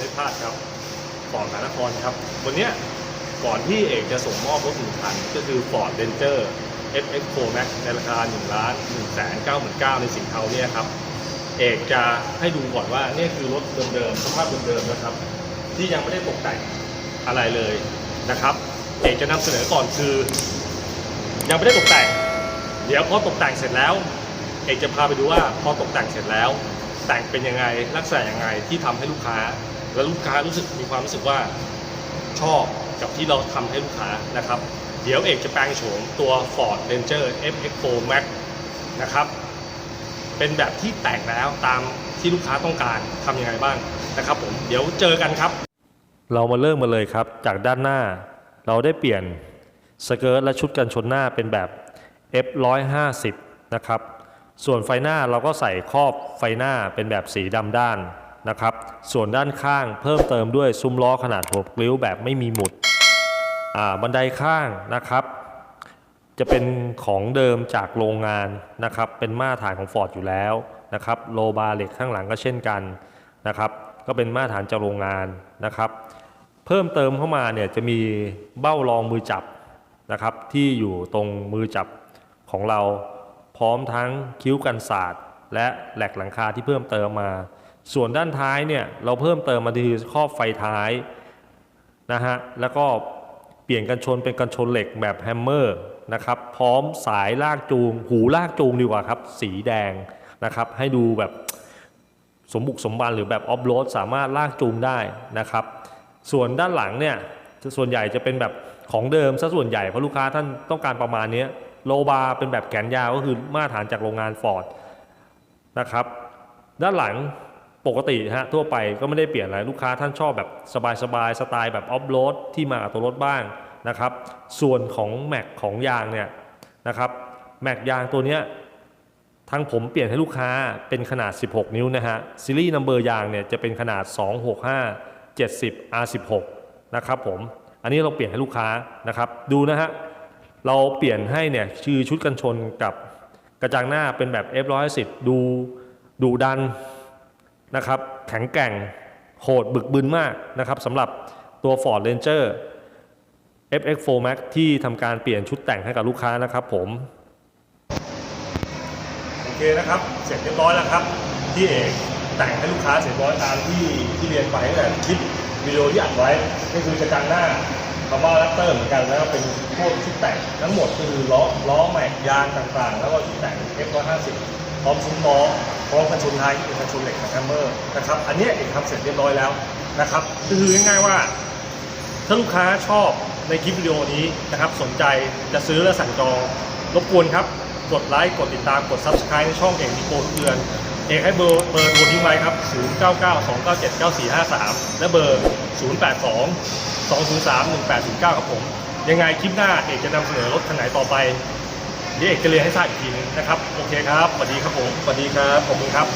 ไม่พลาดครับฟอร์ดมานครครับ วันนี้ก่อนที่เอกจะส่งมอบรถหนึ่งคัน ก็คือ Ford Ranger FX Pro Max ในราคา1ล้าน1แสน9 9 0 0ในสีเทาเนี่ยครับ เอกจะให้ดูก่อนว่านี่คือรถเดิมๆสภาพเดิมๆนะครับ ที่ยังไม่ได้ตกแต่งอะไรเลยนะครับ เอกจะนำเสนอก่อนคือ ยังไม่ได้ตกแต่ง เดี๋ยวพอตกแต่งเสร็จแล้ว เอกจะพาไปดูว่าพอตกแต่งเสร็จแล้ว แต่งเป็นยังไงลักษณะยังไงที่ทำให้ลูกค้า และลูกค้ารู้สึกมีความรู้สึกว่าชอบกับที่เราทำให้ลูกค้านะครับ เดี๋ยวเอกจะแปลงโฉมตัว Ford Ranger FX4 Max นะครับ เป็นแบบที่แต่งแล้วตามที่ลูกค้าต้องการทำยังไงบ้างนะครับผมเดี๋ยวเจอกันครับ เรามาเริ่มมาเลยครับ จากด้านหน้า เราได้เปลี่ยนสเกิร์ตและชุดกันชนหน้าเป็นแบบ F150 นะครับ ส่วนไฟหน้าเราก็ใส่ครอบไฟหน้าเป็นแบบสีดำด้านนะครับ ส่วนด้านข้างเพิ่มเติมด้วยซุ้มล้อขนาด6ริ้วแบบไม่มีหมุดบันไดข้างนะครับ จะเป็นของเดิมจากโรงงานนะครับ เป็นมาตรฐานของ Ford อยู่แล้วนะครับโลบาร์เหล็กข้างหลังก็เช่นกันนะครับ ก็เป็นมาตรฐานจากโรงงานนะครับ เพิ่มเติมเข้ามาเนี่ยจะมีเบ้ารองมือจับนะครับ ที่อยู่ตรงมือจับของเรา พร้อมทั้งคิ้วกันศาสตร์ และแหลกหลังคาที่เพิ่มเติมมา ส่วนด้านท้ายเนี่ยเราเพิ่มเติมมาที่ครอบไฟท้ายนะฮะแล้วก็เปลี่ยนกันชนเป็นกันชนเหล็กแบบแฮมเมอร์นะครับพร้อมสายลากจูง หูลากจูงดีกว่าครับ สีแดงนะครับให้ดูแบบสมบุกสมบันหรือแบบออฟโรดสามารถลากจูงได้นะครับ ส่วนด้านหลังเนี่ยส่วนใหญ่จะเป็นแบบของเดิมซะส่วนใหญ่เพราะลูกค้าท่านต้องการประมาณนี้ โลบาร์เป็นแบบแขนยาวก็คือมาตรฐานจากโรงงานฟอร์ดนะครับ ด้านหลังปกติฮะทั่วไปก็ไม่ได้เปลี่ยนอะไรลูกค้าท่านชอบแบบสบายๆสไตล์แบบออฟโรดที่มากับตัวรถบ้างนะครับ ส่วนของแม็กของยางเนี่ยนะครับแม็กยางตัวเนี้ยทางผมเปลี่ยนให้ลูกค้าเป็นขนาด 16 นิ้วนะฮะซีรีส์นัมเบอร์ยางเนี่ยจะเป็นขนาด 265 70 R16 นะครับผมอันนี้เราเปลี่ยนให้ลูกค้านะครับดูนะฮะ เราเปลี่ยนให้เนี่ยชื่อชุดกันชนกับกระจังหน้าเป็นแบบ F110 ดูดูดันนะครับแข็งแกร่งโหดบึกบึนมากนะครับสำหรับตัว Ford Ranger FX4 Max ที่ทำการเปลี่ยนชุดแต่งให้กับลูกค้านะครับผมโอเคนะครับเสร็จเรียบร้อยแล้วครับ ที่เอกแต่งให้ลูกค้าเสร็จเรียบร้อยตามที่ที่เรียนไปตั้งแต่คลิป วิดีโอที่อัดไว้ก็คือกระจังหน้าคำว่าแรปเตอร์เหมือนกันแล้วเป็นพวกชุดแต่งทั้งหมดคือล้อล้อแม็กยางต่างๆ แล้วก็ชุดแต่ง F150 พร้อมซุ้มล้อพร้อมกันชุนท้ายเป็นกันชุนเหล็กกับแฮมเมอร์นะครับอันนี้เอกทำเสร็จเรียบร้อยแล้วนะครับคือง่ายๆว่า ถ้าลูกค้าชอบในคลิปวิดีโอนี้นะครับสนใจจะซื้อและสั่งจองรบกวนครับ กดไลค์กดติดตามกด Subscribe ในช่องเอกมีโปรทุกเดือน เอกให้เบอร์เบอร์โทรทิ้งไว้ครับ 0992979453 และเบอร์ 082 203 1809 ครับผม ยังไงคลิปหน้าเอกจะนำเสนอรถคันไหนต่อไปเดี๋ยวเอกจะเรียนให้ทราบอีกทีนึงนะครับ โอเคครับสวัสดีครับผมสวัสดีครับ ขอบคุณครับ